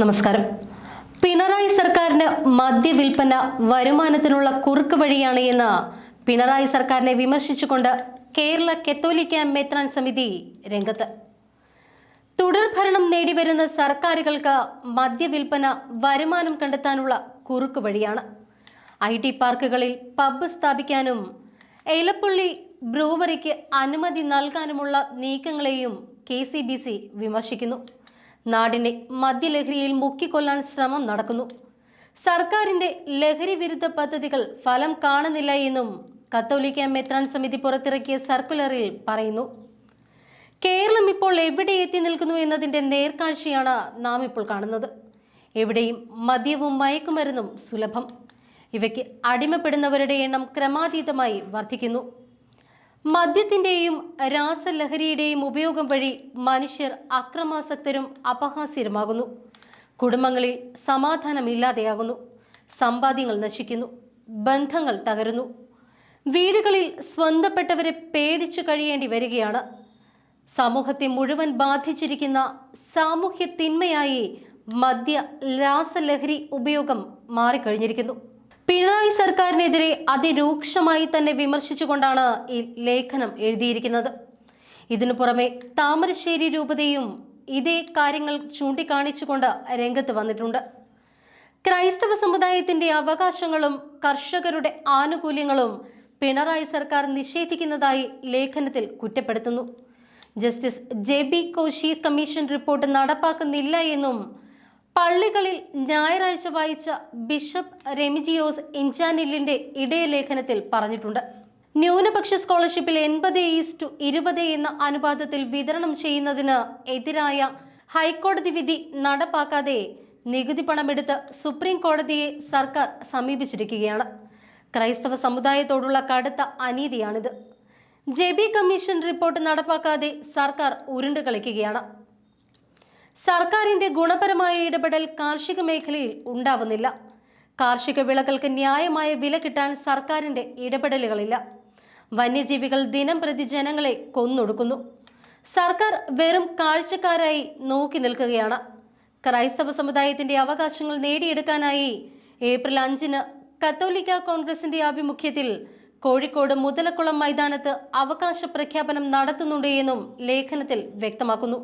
നമസ്കാരം. പിണറായി സർക്കാരിന് മദ്യവിൽപ്പന വരുമാനത്തിനുള്ള കുറുക്ക് വഴിയാണ് എന്ന് പിണറായി സർക്കാരിനെ വിമർശിച്ചുകൊണ്ട് കേരള കത്തോലിക്ക മെത്രാൻ സമിതി രംഗത്ത്. തുടർ ഭരണം നേടിവരുന്ന സർക്കാരുകൾക്ക് മദ്യവിൽപ്പന വരുമാനം കണ്ടെത്താനുള്ള കുറുക്ക് വഴിയാണ്. ഐ ടി പാർക്കുകളിൽ പബ്ബ് സ്ഥാപിക്കാനും എലപ്പുള്ളി ബ്രൂവറിക്ക് അനുമതി നൽകാനുമുള്ള നീക്കങ്ങളെയും കെ സി ബി സി വിമർശിക്കുന്നു. നാടിനെ മദ്യലഹരിയിൽ മുക്കിക്കൊല്ലാൻ ശ്രമം നടക്കുന്നു. സർക്കാരിന്റെ ലഹരി വിരുദ്ധ പദ്ധതികൾ ഫലം കാണുന്നില്ല എന്നും കത്തോലിക്ക മെത്രാൻ സമിതി പുറത്തിറക്കിയ സർക്കുലറിൽ പറയുന്നു. കേരളം ഇപ്പോൾ എവിടെ എത്തി നിൽക്കുന്നു എന്നതിന്റെ നേർക്കാഴ്ചയാണ് നാം ഇപ്പോൾ കാണുന്നത്. എവിടെയും മദ്യവും മയക്കുമരുന്നും സുലഭം. ഇവയ്ക്ക് അടിമപ്പെടുന്നവരുടെ എണ്ണം ക്രമാതീതമായി വർദ്ധിക്കുന്നു. മദ്യത്തിന്റെയും രാസലഹരിയുടെയും ഉപയോഗം വഴി മനുഷ്യർ അക്രമാസക്തരും അപഹാസ്യരുമാകുന്നു. കുടുംബങ്ങളിൽ സമാധാനമില്ലാതെയാകുന്നു. സമ്പാദ്യങ്ങൾ നശിക്കുന്നു. ബന്ധങ്ങൾ തകരുന്നു. വീടുകളിൽ സ്വന്തപ്പെട്ടവരെ പേടിച്ചു കഴിയേണ്ടി വരികയാണ്. സമൂഹത്തെ മുഴുവൻ ബാധിച്ചിരിക്കുന്ന സാമൂഹ്യ തിന്മയായി മദ്യ രാസലഹരി ഉപയോഗം മാറിക്കഴിഞ്ഞിരിക്കുന്നു. പിണറായി സർക്കാരിനെതിരെ അതിരൂക്ഷമായി തന്നെ വിമർശിച്ചുകൊണ്ടാണ് ഈ ലേഖനം എഴുതിയിരിക്കുന്നത്. ഇതിനു പുറമെ താമരശ്ശേരി രൂപതയും ഇതേ കാര്യങ്ങൾ ചൂണ്ടിക്കാണിച്ചുകൊണ്ട് രംഗത്ത് വന്നിട്ടുണ്ട്. ക്രൈസ്തവ സമുദായത്തിന്റെ അവകാശങ്ങളും കർഷകരുടെ ആനുകൂല്യങ്ങളും പിണറായി സർക്കാർ നിഷേധിക്കുന്നതായി ലേഖനത്തിൽ കുറ്റപ്പെടുത്തുന്നു. Justice J B Koshy commission report നടപ്പാക്കുന്നില്ല എന്നും പള്ളികളിൽ ഞായറാഴ്ച വായിച്ച ബിഷപ്പ് റെമിജിയോസ് ഇഞ്ചാനില്ലിന്റെ ഇടയലേഖനത്തിൽ പറഞ്ഞിട്ടുണ്ട്. ന്യൂനപക്ഷ സ്കോളർഷിപ്പിൽ എൺപത് ഈസ്റ്റു ഇരുപത് എന്ന അനുപാതത്തിൽ വിതരണം ചെയ്യുന്നതിന് എതിരായ ഹൈക്കോടതി വിധി നടപ്പാക്കാതെ നികുതി പണമെടുത്ത് സുപ്രീം കോടതിയെ സർക്കാർ സമീപിച്ചിരിക്കുകയാണ്. ക്രൈസ്തവ സമുദായത്തോടുള്ള കടുത്ത അനീതിയാണിത്. ജെബി കമ്മീഷൻ റിപ്പോർട്ട് നടപ്പാക്കാതെ സർക്കാർ ഉരുണ്ടു കളിക്കുകയാണ് സർക്കാരിന്റെ ഗുണപരമായ ഇടപെടൽ കാർഷിക മേഖലയിൽ ഉണ്ടാവുന്നില്ല. കാർഷിക വിളകൾക്ക് ന്യായമായ വില കിട്ടാൻ സർക്കാരിന്റെ ഇടപെടലുകളില്ല. വന്യജീവികൾ ദിനം പ്രതി ജനങ്ങളെ കൊന്നൊടുക്കുന്നു. സർക്കാർ വെറും കാഴ്ചക്കാരായി നോക്കി നിൽക്കുകയാണ്. ക്രൈസ്തവ സമുദായത്തിന്റെ അവകാശങ്ങൾ നേടിയെടുക്കാനായി ഏപ്രിൽ അഞ്ചിന് കത്തോലിക്ക കോൺഗ്രസിന്റെ ആഭിമുഖ്യത്തിൽ കോഴിക്കോട് മുതലക്കുളം മൈതാനത്ത് അവകാശ പ്രഖ്യാപനം നടത്തുന്നുണ്ട് എന്നും ലേഖനത്തിൽ വ്യക്തമാക്കുന്നു.